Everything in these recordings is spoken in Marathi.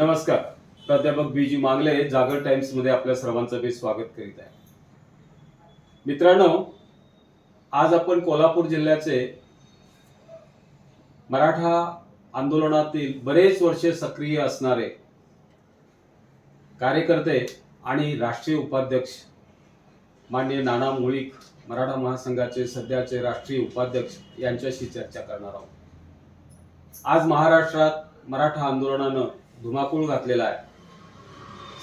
नमस्कार. प्राध्यापक बी जी मांगले जागर टाइम्समध्ये आपल्या सर्वांचं मी स्वागत करीत आहे. मित्रांनो आज आपण कोल्हापूर जिल्ह्याचे मराठा आंदोलनातील बरेच वर्ष सक्रिय असणारे कार्यकर्ते आणि राष्ट्रीय उपाध्यक्ष मान्य नाना मुळीक मराठा महासंघाचे सध्याचे राष्ट्रीय उपाध्यक्ष यांच्याशी चर्चा करणार आहोत. आज महाराष्ट्रात मराठा आंदोलनानं धुमाकूळ घातलेला आहे.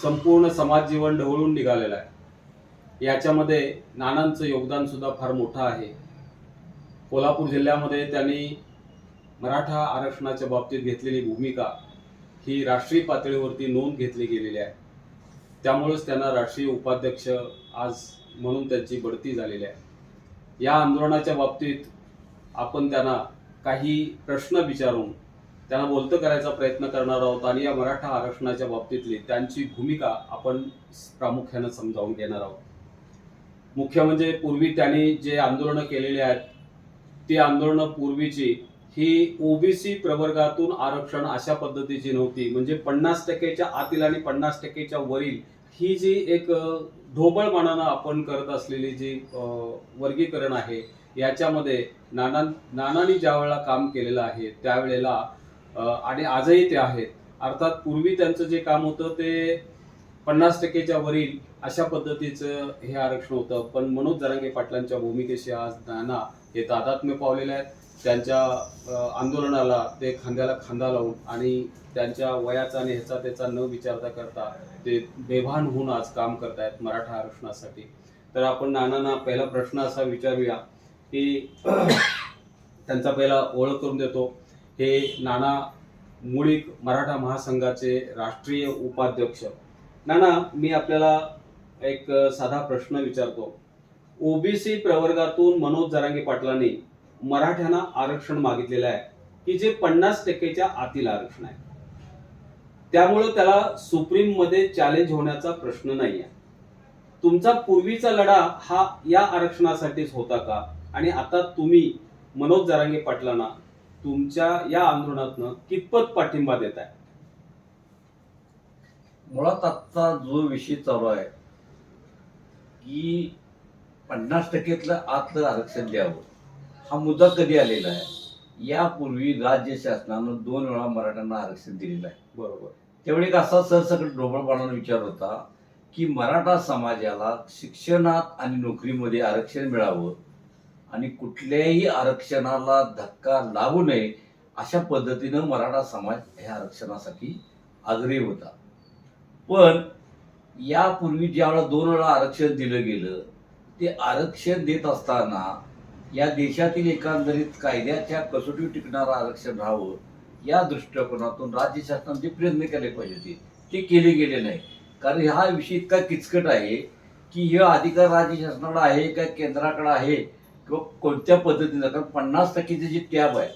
संपूर्ण समाज जीवन ढवळून निघालेलं आहे. याच्यामध्ये नानांचं योगदानसुद्धा फार मोठं आहे. कोल्हापूर जिल्ह्यामध्ये त्यांनी मराठा आरक्षणाच्या बाबतीत घेतलेली भूमिका ही राष्ट्रीय पातळीवरती नोंद घेतली गेलेली आहे. त्यामुळेच त्यांना राष्ट्रीय उपाध्यक्ष आज म्हणून त्यांची बढती झालेली आहे. या आंदोलनाच्या बाबतीत आपण त्यांना काही प्रश्न विचारून त्यांना बोलतं करायचा प्रयत्न करणार आहोत आणि या मराठा आरक्षणाच्या बाबतीतली त्यांची भूमिका आपण प्रामुख्यानं समजावून घेणार आहोत. मुख्य म्हणजे पूर्वी त्यांनी जे आंदोलनं केलेली आहेत ती आंदोलनं पूर्वीची ही ओबीसी प्रवर्गातून आरक्षण अशा पद्धतीची नव्हती. म्हणजे पन्नास टक्केच्या आतील आणि पन्नास टक्केच्या वरील ही जी एक अ, ढोबळमानानं आपण करत असलेली जी वर्गीकरण आहे याच्यामध्ये नाना नानांनी ज्या वेळेला काम केलेलं आहे त्यावेळेला आणि आजही ते आहेत. अर्थात पूर्वी त्यांचं जे काम होतं ते पन्नास टक्केच्या वरील अशा पद्धतीचं हे आरक्षण होतं. पण मनोज जरांगे पाटलांच्या भूमिकेशी आज नाना हे तादात्म्य पावलेले आहेत. त्यांच्या आंदोलनाला ते खांद्याला खांदा लावून आणि त्यांच्या वयाचा आणि ह्याचा त्याचा न विचारता करता ते बेभान होऊन आज काम करतायत मराठा आरक्षणासाठी. तर आपण नानांना पहिला प्रश्न असा विचारूया की त्यांचा पहिला ओळख करून देतो. हे नाना मुळीक मराठा महासंघाचे राष्ट्रीय उपाध्यक्ष. नाना मी आपल्याला एक साधा प्रश्न विचारतो. ओबीसी प्रवर्गातून मनोज जरांगे पाटलांनी मराठ्यांना आरक्षण मागितलेलं आहे. की जे पन्नास टक्केच्या आतील आरक्षण आहे. त्यामुळं त्याला सुप्रीममध्ये चॅलेंज होण्याचा प्रश्न नाही आहे तुमचा पूर्वीचा लढा हा या आरक्षणासाठीच होता का? आणि आता तुम्ही मनोज जरांगे पाटलांना तुमच्या या आंदोलनातनं कितपत पाठिंबा देत आहे मुळात आत्ता जो विषय चालू आहे की पन्नास टक्क्यातलं आतलं आरक्षण द्यावं हा मुद्दा कधी आलेला आहे? यापूर्वी राज्य शासनानं दोन वेळा मराठ्यांना आरक्षण दिलेलं आहे. बरोबर. त्यावेळी एक असा सरसकट ढोबळपणाचा विचार होता की मराठा समाजाला शिक्षणात आणि नोकरीमध्ये आरक्षण मिळावं आणि कुठल्याही आरक्षणाला धक्का लागू नये अशा पद्धतीनं मराठा समाज ह्या आरक्षणासाठी आग्रही होता. पण यापूर्वी ज्या वेळा दोन वेळा आरक्षण दिलं गेलं ते आरक्षण देत असताना या देशातील एकंदरीत कायद्याच्या कसोटी टिकणारं आरक्षण राहावं या दृष्टिकोनातून राज्य शासनाने प्रयत्न केले पाहिजे होते. ते केले गेले नाही. कारण हा विषय इतका किचकट आहे की हे अधिकार राज्य शासनाला आहे का केंद्राकडे आहे? किंवा कोणत्या पद्धतीनं कारण पन्नास टक्केचे जे टॅब आहे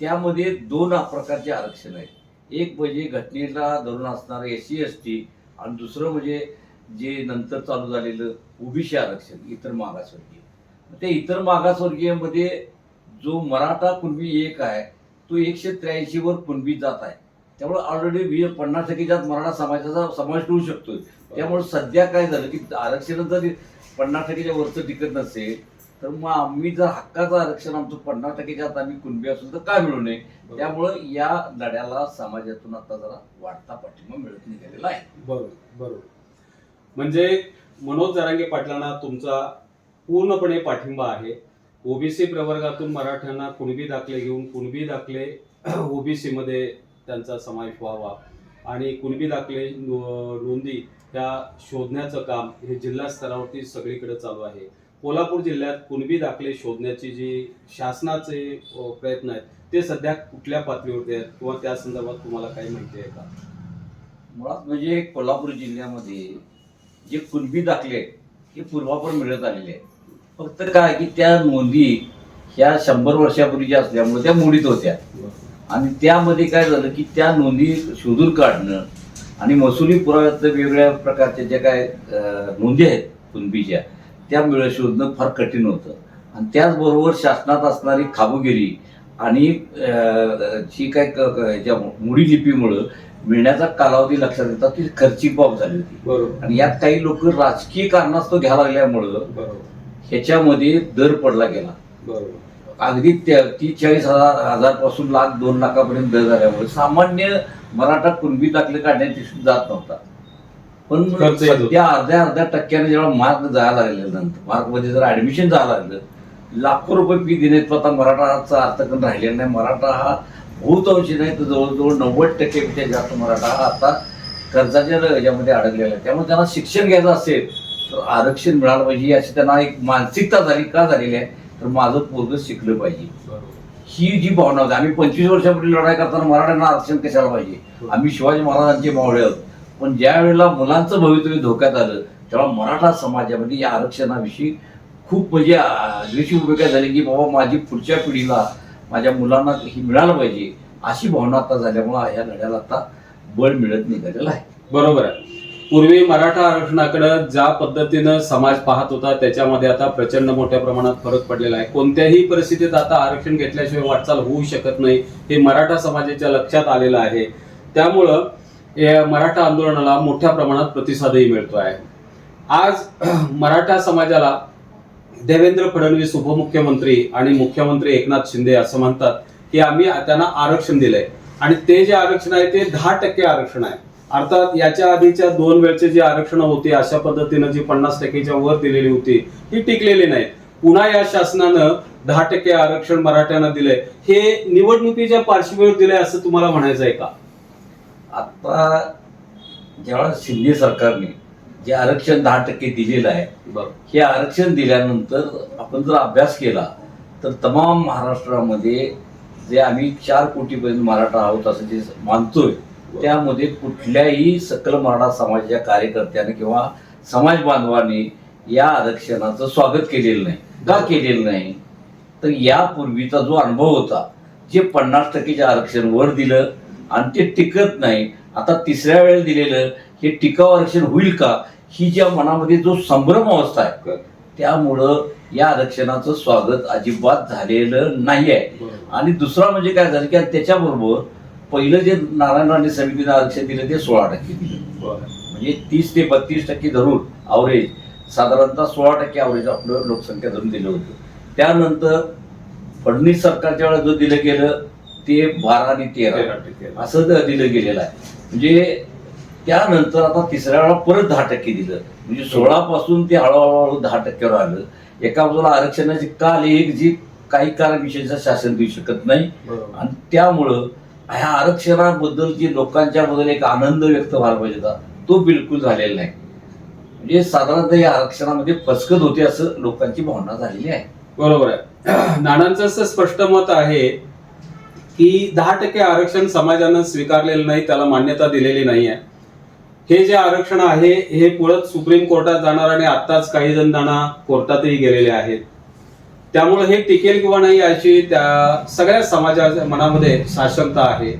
त्यामध्ये दोन प्रकारचे आरक्षण आहेत. एक म्हणजे घटनेला धरून असणारं एस सी एस टी आणि दुसरं म्हणजे जे नंतर चालू झालेलं ओबीसी आरक्षण इतर मागासवर्गीय. त्या इतर मागासवर्गीयमध्ये जो मराठा कुणबी एक आहे तो एकशे त्र्याऐंशीवर कुणबी जात आहे. त्यामुळे ऑलरेडी वी पन्नास टक्केच्या मराठा समाजाचा समावेश होऊ शकतो त्यामुळे सध्या काय झालं की आरक्षण जर पन्नास टक्केच्या वरचं टिकत नसेल तर मग आम्ही जर हक्काचं आरक्षण आमचं पन्नास टक्केच्या आत आम्ही कुणबी असून तर काय मिळू नये? त्यामुळं या लढ्याला समाजातून आता जरा वाढता पाठिंबा मिळत निघालेला आहे. बरोबर बरोबर. म्हणजे मनोज जरांगे पाटलांना तुमचा पूर्णपणे पाठिंबा आहे. ओबीसी प्रवर्गातून मराठ्यांना कुणबी दाखले घेऊन कुणबी दाखले ओबीसी मध्ये त्यांचा समावेश व्हावा आणि कुणबी दाखले नोंदी ह्या शोधण्याचं काम हे जिल्हा स्तरावरती सगळीकडे चालू आहे. कोल्हापूर जिल्ह्यात कुणबी दाखले शोधण्याची जी शासनाचे प्रयत्न आहेत ते सध्या कुठल्या पातळीवरती आहेत किंवा त्या संदर्भात तुम्हाला काही माहिती आहे का? मुळात म्हणजे कोल्हापूर जिल्ह्यामध्ये जे कुणबी दाखले आहेत, हे पूर्वापार मिळत आलेले आहेत. फक्त काय की त्या नोंदी ह्या शंभर वर्षापूर्वीच्या असल्यामुळे त्या मोडीत होत्या. आणि त्यामध्ये काय झालं की त्या नोंदी शोधून काढणं आणि महसुली पुराव्यात वेगवेगळ्या प्रकारच्या ज्या काय नोंदी आहेत कुणबीच्या त्या मिळ शोधणं फार कठीण होतं. आणि त्याचबरोबर शासनात असणारी खाबोगिरी आणि जी काय ज्या मोडी लिपीमुळं मिळण्याचा कालावधी लक्षात घेता ती खर्चिक बाब झाली होती. बरोबर. आणि यात काही लोक राजकीय कारणास्तव घ्यायला लागल्यामुळं ह्याच्यामध्ये दर पडला गेला. बरोबर. अगदी त्या- तीस चाळीस हजार हजारपासून लाख दोन लाखापर्यंत दर झाल्यामुळे सामान्य मराठा कुणबी दाखले काढण्याची सुद्धा जात नव्हता. पण खर्च येत. सध्या अर्ध्या अर्ध्या टक्क्याने जेव्हा मार्क जायला लागले नंतर मार्कमध्ये जर ऍडमिशन जायला लागलं लाखो रुपये फी देण्यात आता मराठाचा अर्थकरण राहिलेला नाही. मराठा हा बहुतांशी नाही तर जवळजवळ नव्वद टक्केपेक्षा जास्त मराठा हा आता कर्जाच्या याच्यामध्ये अडकलेला आहे. त्यामुळे त्यांना शिक्षण घ्यायचं असेल तर आरक्षण मिळालं पाहिजे ही अशी त्यांना एक मानसिकता झाली का झालेली आहे तर माझं पोरग शिकलं पाहिजे. ही जी भावना होती आम्ही पंचवीस वर्षापूर्वी लढाई करताना मराठ्यांना आरक्षण कशाला पाहिजे? आम्ही शिवाजी महाराजांचे मावळे आहोत. पण ज्या वेळेला मुलांचं भवितव्य धोक्यात आलं तेव्हा मराठा समाजामध्ये या आरक्षणाविषयी खूप म्हणजे अशी भूमिका झाली की बाबा माझी पुढच्या पिढीला माझ्या मुलांना ही मिळालं पाहिजे अशी भावना आता झाल्यामुळे या लढ्याला आता बळ मिळत निघालेलं आहे. बरोबर आहे. पूर्वी मराठा आरक्षणाकडे ज्या पद्धतीनं समाज पाहत होता त्याच्यामध्ये आता प्रचंड मोठ्या प्रमाणात फरक पडलेला आहे. कोणत्याही परिस्थितीत आता आरक्षण घेतल्याशिवाय वाटचाल होऊ शकत नाही हे मराठा समाजाच्या लक्षात आलेलं आहे. त्यामुळं या मराठा आंदोलनाला मोठ्या प्रमाणात प्रतिसादही मिळतो आहे. आज मराठा समाजाला देवेंद्र फडणवीस उपमुख्यमंत्री आणि मुख्यमंत्री एकनाथ शिंदे असं म्हणतात की आम्ही त्यांना आरक्षण दिलंय. आणि ते जे आरक्षण आहे ते दहा टक्के आरक्षण आहे. अर्थात याच्या आधीच्या दोन वेळचे जे आरक्षण होते अशा पद्धतीनं जी पन्नास टक्केच्या वर दिलेली होती ही टिकलेली नाही. पुन्हा या शासनानं दहा टक्के आरक्षण मराठ्यांना दिलंय. हे निवडणुकीच्या पार्श्वभूमीवर दिलंय असं तुम्हाला म्हणायचं आहे का? आता ज्यावेळेस शिंदे सरकारने जे आरक्षण दहा टक्के दिलेलं आहे हे आरक्षण दिल्यानंतर आपण जर अभ्यास केला तर तमाम महाराष्ट्रामध्ये जे आम्ही चार कोटीपर्यंत मराठा आहोत असं जे मानतोय त्यामध्ये कुठल्याही सकल मराठा समाजाच्या कार्यकर्त्याने किंवा समाज बांधवांनी या आरक्षणाचं स्वागत केलेलं नाही का केलेलं नाही? तर यापूर्वीचा जो अनुभव होता जे पन्नास टक्केचे आरक्षण वर दिलं आणि ते टिकत नाही. आता तिसऱ्या वेळेला दिलेलं हे टिकाऊ आरक्षण होईल का? ही ज्या मनामध्ये जो संभ्रम अवस्था आहे त्यामुळं या आरक्षणाचं स्वागत अजिबात झालेलं नाही आहे. आणि दुसरा म्हणजे काय झालं की त्याच्याबरोबर पहिलं जे नारायण राणे समितीनं आरक्षण दिलं ते सोळा टक्के दिलं. म्हणजे तीस ते बत्तीस टक्के धरून अवरेज साधारणतः सोळा टक्के अवरेज आपलं लोकसंख्या धरून दिलं होतं. त्यानंतर फडणवीस सरकारच्या वेळेला जो दिलं गेलं ते बारा आणि तेरा. असं दिलं गेलेलं आहे. म्हणजे त्यानंतर आता तिसऱ्या वेळा परत दहा टक्के दिलं. म्हणजे सोळा पासून ते हळूहळू दहा टक्क्यावर आलं. एका बाजूला आरक्षणाची काल एक जी काही काळ विषयाचं शासन देऊ शकत नाही. आणि त्यामुळं ह्या आरक्षणाबद्दल जी लोकांच्या बद्दल एक आनंद व्यक्त व्हायला पाहिजे होता तो बिलकुल झालेला नाही. म्हणजे साधारणतः या आरक्षणामध्ये फसकत होते असं लोकांची भावना झालेली आहे. बरोबर आहे. नानांचं असं स्पष्ट मत आहे की दहा टक्के आरक्षण समाजानं स्वीकारलेलं नाही त्याला मान्यता दिलेली नाही आहे हे जे आरक्षण आहे हे पुढत सुप्रीम कोर्टात जाणार आणि आत्ताच काही जण नाना कोर्टातही गेलेले आहेत. त्यामुळे हे टिकेल किंवा नाही अशी त्या सगळ्या समाजाच्या मनामध्ये साशंकता आहे.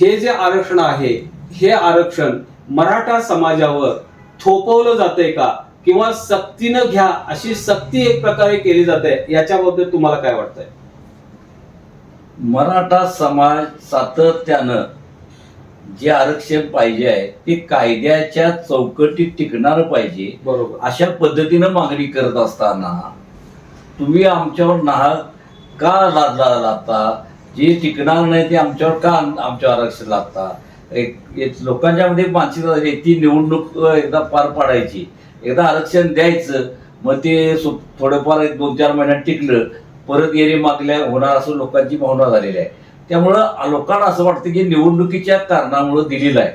हे जे आरक्षण आहे हे आरक्षण मराठा समाजावर थोपवलं जाते का? किंवा सक्तीनं घ्या अशी सक्ती एक प्रकारे केली जाते याच्याबद्दल तुम्हाला काय वाटतंय? मराठा समाज सातत्यानं जे आरक्षण पाहिजे आहे ते कायद्याच्या चौकटीत टिकणार पाहिजे बरोबर. अशा पद्धतीनं मागणी करत असताना तुम्ही आमच्यावर नाहक का लादला लागता जे टिकणार नाही ते आमच्यावर का आम- आमच्यावर आरक्षण लागता एक लोकांच्या मध्ये मानसिकता ती निवडणूक एकदा पार पाडायची. एकदा आरक्षण द्यायचं मग ते थोडंफार एक दोन चार महिन्यात टिकलं परत येणे मागल्या होणार असं लोकांची भावना झालेली आहे. त्यामुळं लोकांना असं वाटतं की निवडणुकीच्या कारणामुळं दिलेलं आहे.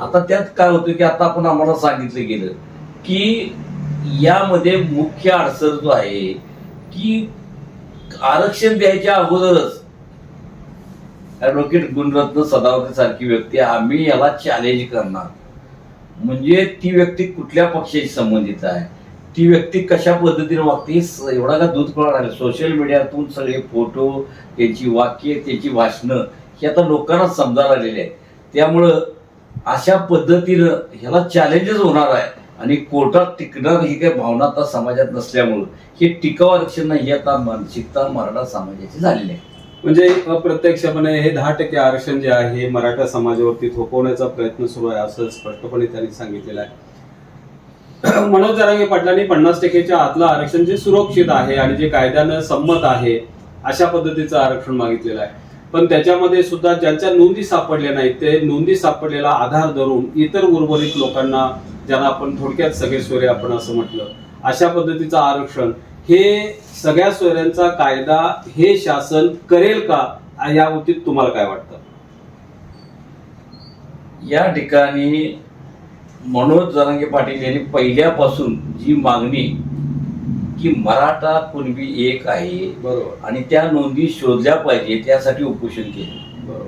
आता त्यात काय होतं की आता आपण आम्हाला सांगितलं गेलं की यामध्ये मुख्य अडचण जो आहे की आरक्षण द्यायच्या अगोदरच ॲडव्होकेट गुणरत्न सदावर्ते सारखी व्यक्ती आम्ही याला चॅलेंज करणार. म्हणजे ती व्यक्ती कुठल्या पक्षाशी संबंधित आहे? ती व्यक्ती कशा पद्धतीने वागते एवढा का दूध कळणार आहे सोशल मीडियातून सगळे फोटो त्याची वाक्य त्याची भाषणं हे आता लोकांना समजायला आलेली आहेत. त्यामुळं अशा पद्धतीनं ह्याला चॅलेंजेस होणार आहे आणि कोर्टात टिकणार ही काही भावना आता समाजात नसल्यामुळं. हे टिकाऊ आरक्षण नाही ही आता मानसिकता मराठा समाजाची झालेली आहे म्हणजे अप्रत्यक्षपणे हे दहा टक्के आरक्षण जे आहे हे मराठा समाजावरती थोपवण्याचा प्रयत्न सुरू आहे असं स्पष्टपणे त्यांनी सांगितलेलं आहे. मनोज जरांगे पाटलांनी पन्नास टक्केच्या आतलं आरक्षण जे सुरक्षित आहे आणि जे कायद्यानं संमत आहे अशा पद्धतीचं आरक्षण मागितलेलं आहे. पण त्याच्यामध्ये सुद्धा ज्यांच्या नोंदी सापडल्या नाहीत ते नोंदी सापडलेला आधार धरून इतर उर्वरित लोकांना ज्यांना आपण थोडक्यात सगळे सोयरे आपण असं म्हटलं अशा पद्धतीचं आरक्षण हे सगळ्या सोयऱ्यांचा कायदा हे शासन करेल का या बाबतीत तुम्हाला काय वाटतं? या ठिकाणी मनोज जरांगे पाटील यांनी पहिल्यापासून जी मागणी की मराठा कुणबी एक आहे बरोबर. आणि त्या नोंदी शोधल्या पाहिजे त्यासाठी उपोषण केले. बरोबर.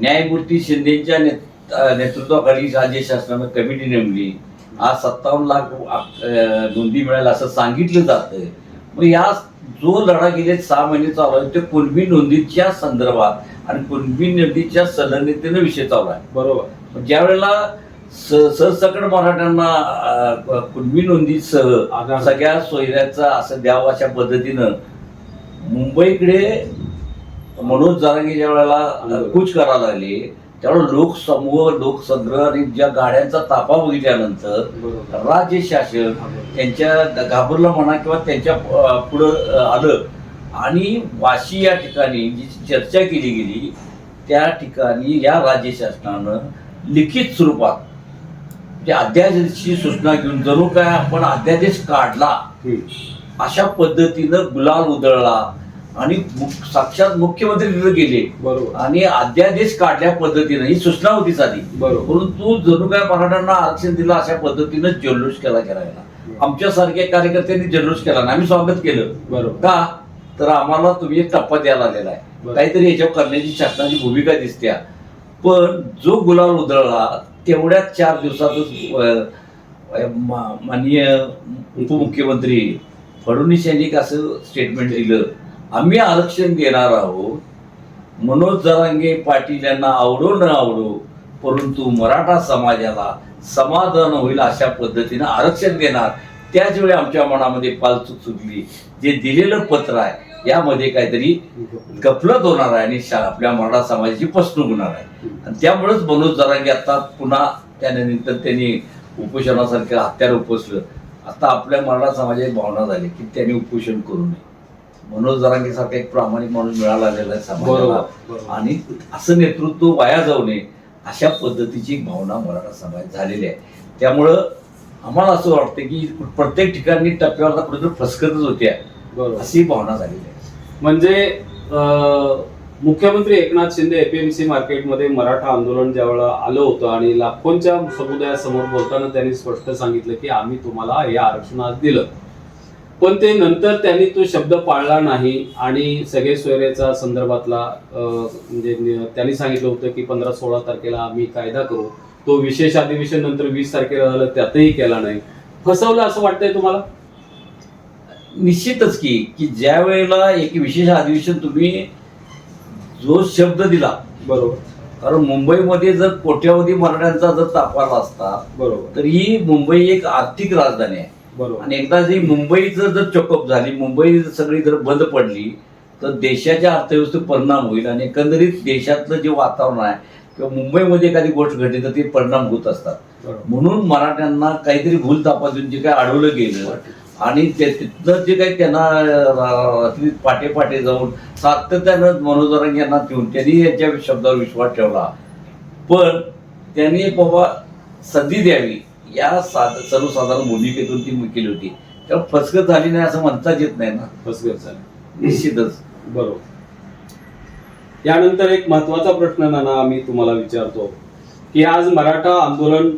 न्यायमूर्ती शिंदेच्या नेतृत्वाखाली राज्य शासनानं कमिटी नेमली. आज सत्तावन्न लाख नोंदी मिळाल असं सांगितलं जातं मग या जो लढा गेले सहा महिने चालू आहे ते कुणबी नोंदीच्या संदर्भात आणि कुणबी नोंदीच्या संलग्नतेनं विषय चालू आहे. बरोबर. ज्या वेळेला स- सरसकट मराठ्यांना कुणबी नोंदीसह. सगळ्या सोयऱ्याचा असं द्यावं अशा पद्धतीनं मुंबईकडे मनोज जारांगे ज्या वेळेला. कूच करायला लागले त्यावेळेला लोकसमूह लोकसंग्रह आणि ज्या गाड्यांचा ताफा बघितल्यानंतर राज्य शासन त्यांच्या घाबरलं म्हणा किंवा त्यांच्या पुढं आलं आणि वाशी या ठिकाणी जी चर्चा केली गेली त्या ठिकाणी या राज्य शासनानं लिखित स्वरूपात म्हणजे अध्यादेशची सूचना घेऊन जणू काय आपण अध्यादेश काढला. अशा पद्धतीनं गुलाल उधळला आणि साक्षात मुख्यमंत्री तिथं गेले. बरोबर. आणि अध्यादेश काढल्या पद्धतीनं ही सूचना होती साधी. बरोबर. परंतु जणू काय मराठ्यांना आरक्षण दिलं अशा पद्धतीनं जल्लोष केला गेला. आमच्यासारख्या कार्यकर्त्यांनी जल्लोष केला आणि आम्ही स्वागत केलं. बरोबर. का? तर आम्हाला तुम्ही एक टप्पा द्यायला आलेला आहे. काहीतरी याच्यावर करण्याची शासनाची भूमिका दिसते. पण जो गुलाल उधळला तेवढ्याच चार दिवसातच मा- माननीय उपमुख्यमंत्री फडणवीस यांनी एक असं स्टेटमेंट दिलं. आम्ही आरक्षण देणार आहोत. मनोज जरांगे पाटील यांना आवडो न आवडो परंतु मराठा समाजाला समाधान होईल अशा पद्धतीनं आरक्षण देणार. त्याच वेळी आमच्या मनामध्ये पालचूक सुटली जे दिलेलं पत्र आहे यामध्ये काहीतरी गफलत होणार आहे आणि शा- आपल्या मराठा समाजाची फसवणूक होणार आहे. आणि त्यामुळेच मनोज जरांगे आता पुन्हा त्यानंतर त्यांनी उपोषणासारखं हत्यार उपसलं आता आपल्या मराठा समाजाची भावना झाली की त्यांनी उपोषण करू नये. मनोज जरांगे सारखा एक प्रामाणिक माणूस मिळाला आलेला आहे समाजाला. आणि असं नेतृत्व वाया जाऊ नये अशा पद्धतीची भावना मराठा समाज झालेली आहे. त्यामुळं आम्हाला असं वाटतं की प्रत्येक ठिकाणी टप्प्यावर कुठेतरी फसकतच होत्या. अशी भावना झालेली आहे. म्हणजे मुख्यमंत्री एकनाथ शिंदे एपीएमसी मार्केटमध्ये मराठा आंदोलन ज्यावेळेला आलं होतं आणि लाखोंच्या समुदायासमोर बोलताना त्यांनी स्पष्ट सांगितलं की आम्ही तुम्हाला हे आरक्षण आज दिलं. पण ते नंतर त्यांनी तो शब्द पाळला नाही आणि सगळे सोयरेचा संदर्भातला म्हणजे त्यांनी सांगितलं होतं की पंधरा सोळा तारखेला आम्ही कायदा करू. तो विशेष अधिवेशन नंतर वीस तारखेला झालं त्यातही केला नाही. फसवलं असं वाटतंय तुम्हाला? निश्चितच की की ज्या वेळेला एक विशेष अधिवेशन तुम्ही जो शब्द दिला बरोबर. कारण मुंबईमध्ये जर कोट्यावधी मराठ्यांचा जर तापाला असता बरोबर. तर ही मुंबई एक आर्थिक राजधानी आहे. बरोबर. आणि एकदा जी मुंबईचं जर चोकअप झाली मुंबई सगळी जर बंद पडली तर देशाच्या अर्थव्यवस्थेवर परिणाम होईल आणि एकंदरीत देशातलं जे वातावरण आहे किंवा मुंबईमध्ये एखादी गोष्ट घडली तर ते परिणाम होत असतात. म्हणून मराठ्यांना काहीतरी भूल तापातून जे काही अडवलं गेलं आणि ते तिथनं जे काही त्यांना पाटे पाटे जाऊन सातत्यानं मनोजरांग यांना ठेवून त्यांनी यांच्या शब्दावर विश्वास ठेवला. पण त्यांनी बाबा संधी द्यावी या साध सर्वसाधारण भूमिकेतून ती केली होती. तेव्हा फसगत झाली नाही असं म्हणताच येत नाही ना. फसगत झाली. निश्चितच. बरोबर. यानंतर एक महत्त्वाचा प्रश्न नाना आम्ही तुम्हाला विचारतो की आज मराठा आंदोलन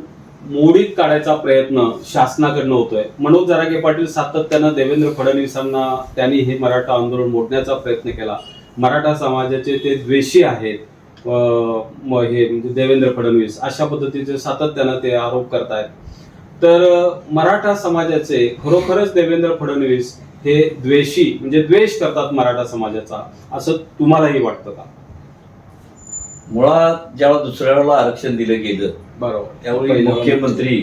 मोडीत काढायचा प्रयत्न शासनाकडनं होतोय. मनोज जरागे पाटील सातत्यानं देवेंद्र फडणवीसांना त्यांनी हे मराठा आंदोलन मोडण्याचा प्रयत्न केला. मराठा समाजाचे ते द्वेषी आहेत अं, हे म्हणजे देवेंद्र फडणवीस अशा पद्धतीचे सातत्यानं ते आरोप करतायत. तर मराठा समाजाचे खरोखरच देवेंद्र फडणवीस हे द्वेषी म्हणजे द्वेष करतात मराठा समाजाचा असं तुम्हालाही वाटतं का? मुळात जेव्हा दुसऱ्या वेळेला आरक्षण दिलं गेलं बरोबर. त्यावेळी मुख्यमंत्री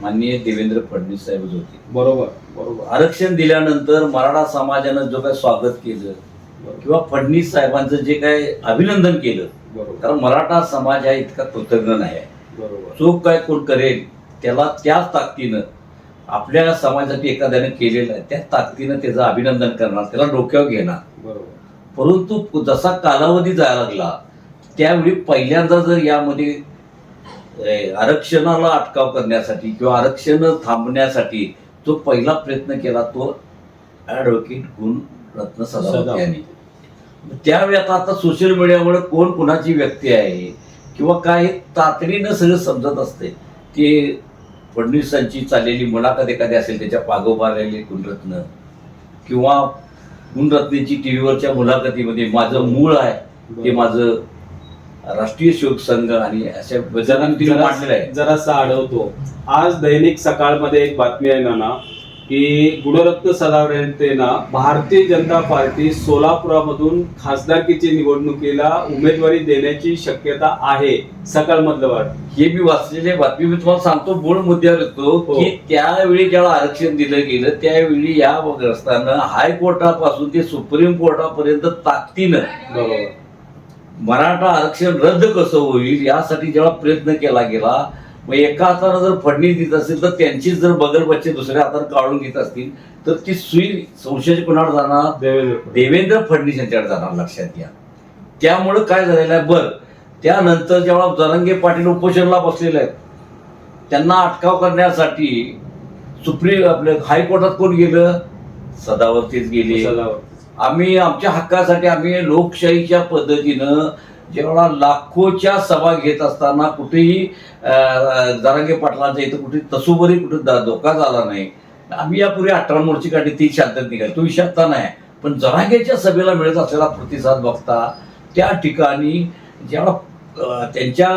माननीय देवेंद्र फडणवीस साहेबच होते. बरोबर बरोबर. आरक्षण दिल्यानंतर मराठा समाजानं जो काही स्वागत केलं किंवा फडणवीस साहेबांचं जे काय अभिनंदन केलं बरोबर. कारण मराठा समाज हा इतका कृतज्ञ नाही आहे. बरोबर. चूक काय कोण करेल त्याला त्याच ताकदीनं आपल्या समाजासाठी एखाद्याने केलेलं आहे त्या ताकदीनं त्याचं अभिनंदन करणार त्याला डोक्यावर घेणार. बरोबर. परंतु जसा कालावधी जायला लागला त्यावेळी पहिल्यांदा जर यामध्ये आरक्षणाला अटकाव करण्यासाठी किंवा आरक्षण थांबण्यासाठी जो पहिला प्रयत्न केला तो ॲडव्होकेट गुण रत्न. यांनी त्यावेळी आता आता सोशल मीडियामुळे कोण कुणाची व्यक्ती आहे किंवा काय तातडीनं सगळं समजत असते की फडणवीसांची चाललेली मुलाखत एखादी असेल त्याच्या पागोबा राहिलेले गुणरत्न किंवा गुणरत्नेची टी व्हीवरच्या मुलाखतीमध्ये माझं मूळ आहे ते माझं राष्ट्रीय शोक संघ आणि अशा मांडलेलं आहे. जरासा आढळतो आज दैनिक सकाळमध्ये एक बातमी आहे ना की गुणरत्न सदावरेंना भारतीय जनता पार्टी सोलापुरामधून खासदारकीची निवडणुकीला उमेदवारी देण्याची शक्यता आहे सकाळ मधलं वाट. हे मी वाचलेली बातमी. मी तुम्हाला सांगतो मूळ मुद्द्यावर येतो हो. की त्यावेळी जेव्हा आरक्षण दिलं गेलं त्यावेळी या ग्रस्तानं हायकोर्टापासून ते सुप्रीम कोर्टापर्यंत ताकदीनं बरोबर. मराठा आरक्षण रद्द कसं होईल यासाठी जेव्हा प्रयत्न केला गेला मग एका हातानं जर फडणीस देत असेल तर त्यांचीच जर बगल बच्चे दुसऱ्या हातानं काढून घेत असतील तर ती सुई संशय कुणावर जाणार? देवेंद्र फडणवीस. देवेंद्र फडणवीस यांच्याकडे जाणार लक्षात घ्या. त्यामुळं काय झालेलं आहे? बर त्यानंतर जेव्हा जरंगे पाटील उपोषणला बसलेले आहेत त्यांना अटकाव करण्यासाठी सुप्रीम आपल्या हायकोर्टात कोण गेलं? सदावरतीच गेले. आम्ही आमच्या हक्कासाठी आम्ही लोकशाहीच्या पद्धतीनं जेव्हा लाखोच्या सभा घेत असताना कुठेही अं, जरांगे पाटलांच्या इथं कुठे तसोबरी कुठे धोका झाला नाही. आम्ही यापूर्वी अठरा मोर्ची काढली ती शांतत निघाली. तो विषय नाही. पण जरांगेच्या सभेला मिळत असलेला प्रतिसाद बघता त्या ठिकाणी जेव्हा त्यांच्या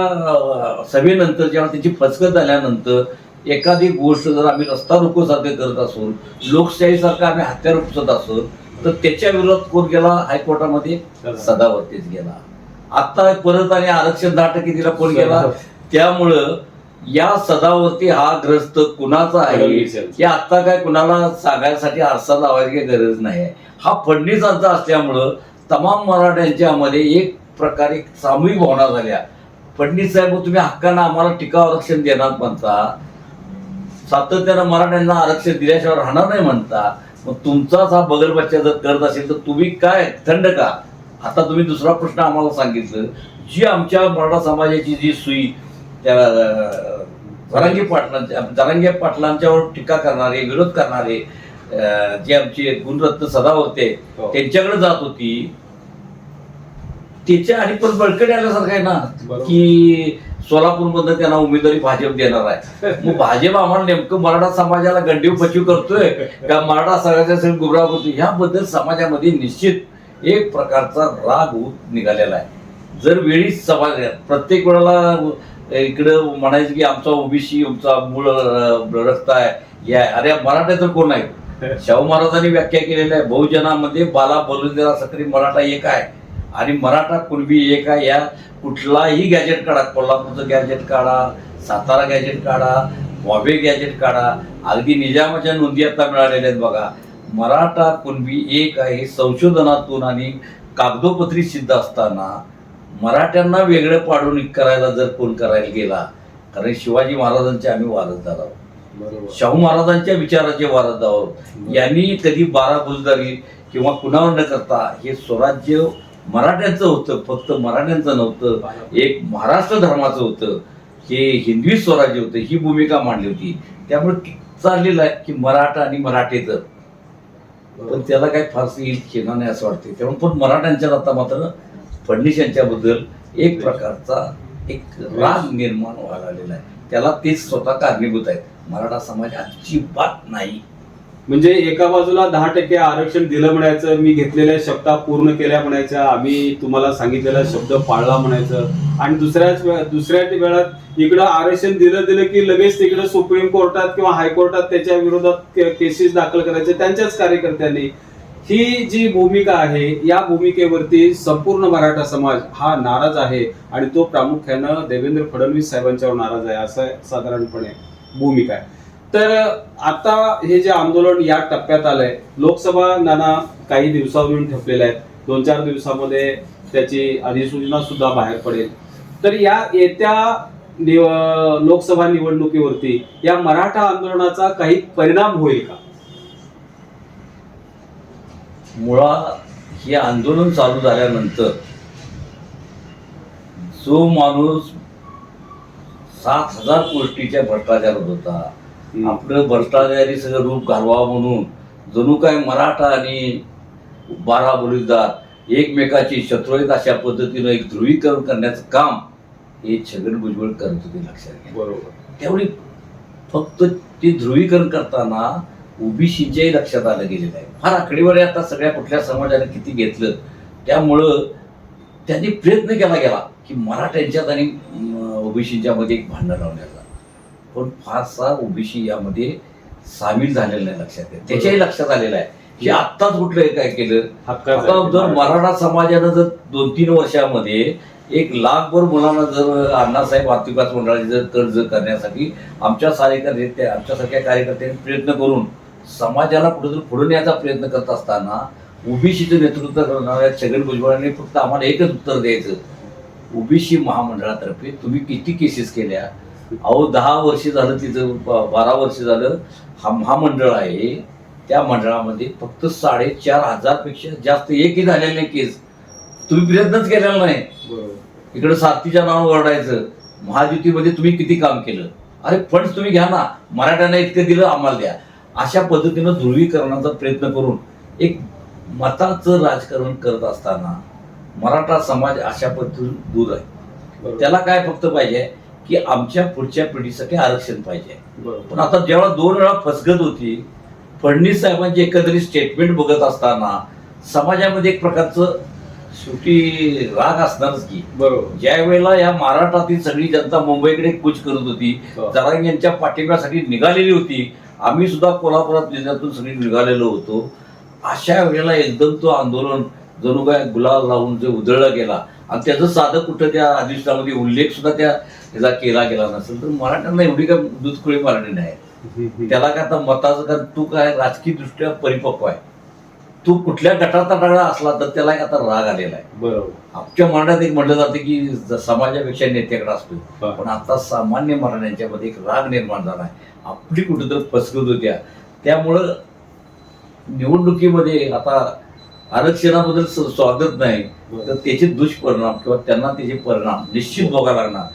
सभेनंतर जेव्हा त्यांची फसगत झाल्यानंतर एखादी गोष्ट जर आम्ही रस्ता रोको साध्य करत असून लोकशाहीसारखं आम्ही हत्यार उपसत असो तर त्याच्या विरोधात कोण गेला? हायकोर्टामध्ये सदावर्तीच गेला. आता परत आणि आरक्षण दहा टक्के दिला कोण गेला त्यामुळं या सदावर्ती हा ग्रस्त कुणाचा आहे. हे आता काय कुणाला सांगायसाठी आरसा लावायची काही गरज नाही. हा फडणवीसांचा असल्यामुळं तमाम मराठ्यांच्यामध्ये एक प्रकारे सामूहिक भावना झाल्या. फडणवीस साहेब तुम्ही हक्कानं आम्हाला टीका आरक्षण देणार म्हणता. सातत्यानं मराठ्यांना आरक्षण दिल्याशिवाय राहणार नाही म्हणता. मग तुमचाच हा बगल बच्चा जर करत असेल तर तुम्ही काय थंड का? आता तुम्ही दुसरा प्रश्न आम्हाला सांगितलं जी आमच्या मराठा समाजाची जी सुई त्या जरांगे पाटलांच्या जरांगे पाटलांच्यावर टीका करणारे विरोध करणारे जे आमचे गुणरत्न सदा होते हो. त्यांच्याकडे जात होती त्याच्या आणि पण बळकट आल्यासारखं आहे ना. की सोलापूरमधनं त्यांना उमेदवारी भाजप देणार आहे मग भाजप आम्हाला नेमकं मराठा समाजाला गंडीव पचीव करतोय का मराठा समाजाचा गुमराह करतोय ह्याबद्दल समाजामध्ये निश्चित एक प्रकारचा राग होत निघालेला आहे. जर वेळीच समाज प्रत्येक वेळेला इकडं म्हणायचं की आमचा ओबीसी आमचा मूळ रस्ता आहे या अरे मराठा तर कोण आहे शाहू महाराजांनी व्याख्या केलेल्या आहे. बहुजनामध्ये बाला बलुंदेरा सकरी मराठा एक आहे. आणि मराठा कुणबी एक आहे. या कुठलाही गॅजेट काढा कोल्हापूरचं गॅजेट काढा सातारा गॅजेट काढा बॉम्बे गॅजेट काढा अगदी निजामाच्या नोंदी आता मिळालेल्या आहेत बघा. मराठा कुणबी एक आहे संशोधनातून आणि कागदोपत्री सिद्ध असताना मराठ्यांना वेगळं पाडून करायला जर कोण करायला गेला कारण शिवाजी महाराजांचे आम्ही वारसदार आहोत. शाहू महाराजांच्या विचाराचे वारसदार आहोत. यांनी कधी बारा फौजदारी किंवा कुणावर न करता हे स्वराज्य मराठ्यांचं होतं फक्त मराठ्यांचं नव्हतं एक महाराष्ट्र धर्माचं होतं. हे हिंदवी स्वराज्य होतं ही भूमिका मांडली होती. त्यामुळे चाललेलं आहे की मराठा आणि मराठेचं. पण त्याला काही फारसं येईल केलं नाही असं वाटते त्यामुळे पण मराठ्यांच्यात आता मात्र फडणीस यांच्याबद्दल एक प्रकारचा एक राग निर्माण व्हायला आलेला आहे. त्याला तेच स्वतः कारणीभूत आहेत. मराठा समाज अजिबात नाही. म्हणजे एका बाजूला दहा टक्के आरक्षण दिलं म्हणायचं मी घेतलेल्या शब्दा पूर्ण केल्या म्हणायच्या आम्ही तुम्हाला सांगितलेला शब्द पाळला म्हणायचं. आणि दुसऱ्याच दुसऱ्या वेळात इकडं आरक्षण दिलं दिलं की लगेच तिकडं सुप्रीम कोर्टात किंवा हायकोर्टात त्याच्या विरोधात केसेस दाखल करायचे त्यांच्याच कार्यकर्त्यांनी. ही जी भूमिका आहे या भूमिकेवरती संपूर्ण मराठा समाज हा नाराज आहे आणि तो प्रामुख्यानं देवेंद्र फडणवीस साहेबांच्यावर नाराज आहे असं साधारणपणे भूमिका आहे. तर आता हे जे आंदोलन या टप्प्यात आलंय लोकसभा नाना काही दिवसावरून ठेपलेल्या आहेत. दोन चार दिवसामध्ये त्याची अधिसूचना सुद्धा बाहेर पडेल. तर या येत्या निव- लोकसभा निवडणुकीवरती या मराठा आंदोलनाचा काही परिणाम होईल का? मुळात हे आंदोलन चालू झाल्यानंतर जो माणूस सात हजार गोष्टीच्या भ्रष्टाचारात होता आपलं भ्रष्टाचारी सगळं रूप घालवा म्हणून जणू काय मराठा आणि बारा बलुतेदार एकमेकाची शत्रू आहेत अशा पद्धतीनं एक ध्रुवीकरण करण्याचं काम हे छगन भुजबळ करत होते लक्षात घ्या. बरोबर. त्यावेळी फक्त ते ध्रुवीकरण करताना ओबीसीच्याही लक्षात आलं गेलेलं आहे. फार आकडेवारी आता सगळ्या कुठल्या समाजाने किती घेतलं. त्यामुळं त्यांनी प्रयत्न केला गेला की मराठ्यांच्यात आणि ओबीसीच्या मध्ये एक भांडण लावण्याचा. पण फारसा ओबीसी यामध्ये सामील झालेला नाही लक्षात घ्या त्याच्याही लक्षात आलेलं आहे. की आत्ताच कुठलं काय केलं आता जर मराठा समाजानं जर दोन तीन वर्षामध्ये एक लाखभर मुलांना जर अण्णासाहेब आर्थिक विकास मंडळाचे जर कर्ज करण्यासाठी आमच्या कार्यकर्ते आमच्यासारख्या कार्यकर्त्यांनी प्रयत्न करून समाजाला कुठेतरी पुढे न्यायचा प्रयत्न करत असताना ओबीसीचं नेतृत्व करणाऱ्या छगन भुजबळांनी फक्त आम्हाला एकच उत्तर द्यायचं. ओबीसी महामंडळातर्फे तुम्ही किती केसेस केल्या? अहो दहा वर्ष झालं तिचं बारा वर्ष झालं हा महामंडळ आहे. त्या मंडळामध्ये फक्त साडेचार हजारपेक्षा जास्त एकही झालेले नाही केस. तुम्ही प्रयत्नच केलेला नाही. इकडे सारथीच्या नावावर ओरडायचं. महायुतीमध्ये तुम्ही किती काम केलं? अरे फंड्स तुम्ही घ्या ना. मराठ्यांना इतकं दिलं आम्हाला द्या. अशा पद्धतीनं ध्रुवीकरणाचा प्रयत्न करून एक मताचं राजकारण करत असताना मराठा समाज अशा पद्धतीतून दूर आहे. त्याला काय फक्त पाहिजे? की आमच्या पुढच्या पिढीसाठी आरक्षण पाहिजे. पण आता जेव्हा दोन वेळा फसगत होती फडणवीस साहेबांची एकंदरीत स्टेटमेंट बघत असताना समाजामध्ये एक प्रकारचं शेवटी राग असणारच की. बरोबर. ज्या वेळेला या महाराष्ट्रातील सगळी जनता मुंबईकडे कूच करत होती हो. जरांग यांच्या पाठिंब्यासाठी निघालेली होती आम्ही सुद्धा कोल्हापुरात जिल्ह्यातून सगळी निघालेलो होतो. अशा वेळेला एकदम तो आंदोलन जणू काय गुलाल लावून जे उधळला गेला. आणि त्याचं साधं कुठं त्या अधिष्ठामध्ये उल्लेख सुद्धा त्या ह्याचा केला गेला नसेल तर मराठ्यांना एवढी काय दुधखोळी मराठी नाही. त्याला काय आता मताचं कारण तू काय राजकीय दृष्ट्या परिपक्व आहे. तू कुठल्या गटाचा टाळा असला तर त्याला आता राग आलेला आहे. बरोबर. आमच्या मराठ्यात एक म्हटलं जातं की समाजापेक्षा नेत्याकडे असतो. पण आता सामान्य मराठ्यांच्यामध्ये एक राग निर्माण झाला आहे. आपली कुठेतरी फसगत होत्या त्यामुळं निवडणुकीमध्ये आता आरक्षणाबद्दल स्वागत नाही. तर त्याचे दुष्परिणाम किंवा त्यांना त्याचे परिणाम निश्चित भोगायला लागणार.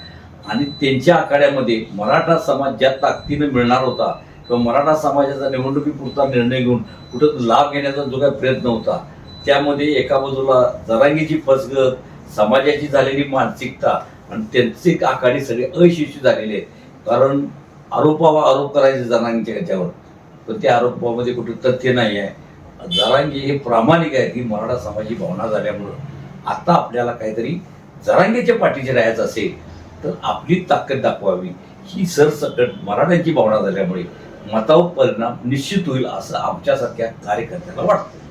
आणि त्यांच्या आखाड्यामध्ये मराठा समाज ज्या ताकदीनं मिळणार होता किंवा मराठा समाजाचा निवडणुकीपुरता निर्णय घेऊन कुठं लाभ घेण्याचा जो काही प्रयत्न होता त्यामध्ये एका बाजूला जरांगीची फसगत समाजाची झालेली मानसिकता आणि त्यांचे एक आखाडी सगळे अयशस्वी झालेले आहेत. कारण आरोपावा आरोप करायचे जरांगीच्या ह्याच्यावर. पण त्या आरोपामध्ये कुठे तथ्य नाही आहे. जरांगी हे प्रामाणिक आहे की मराठा समाजाची भावना झाल्यामुळं. आता आपल्याला काहीतरी जरांगीच्या पाठीचे राहायचं असेल तर आपली ताकद दाखवावी. ही सरसकट मराठ्यांची भावना झाल्यामुळे मतावर परिणाम निश्चित होईल असं आमच्यासारख्या कार्यकर्त्याला वाटतं.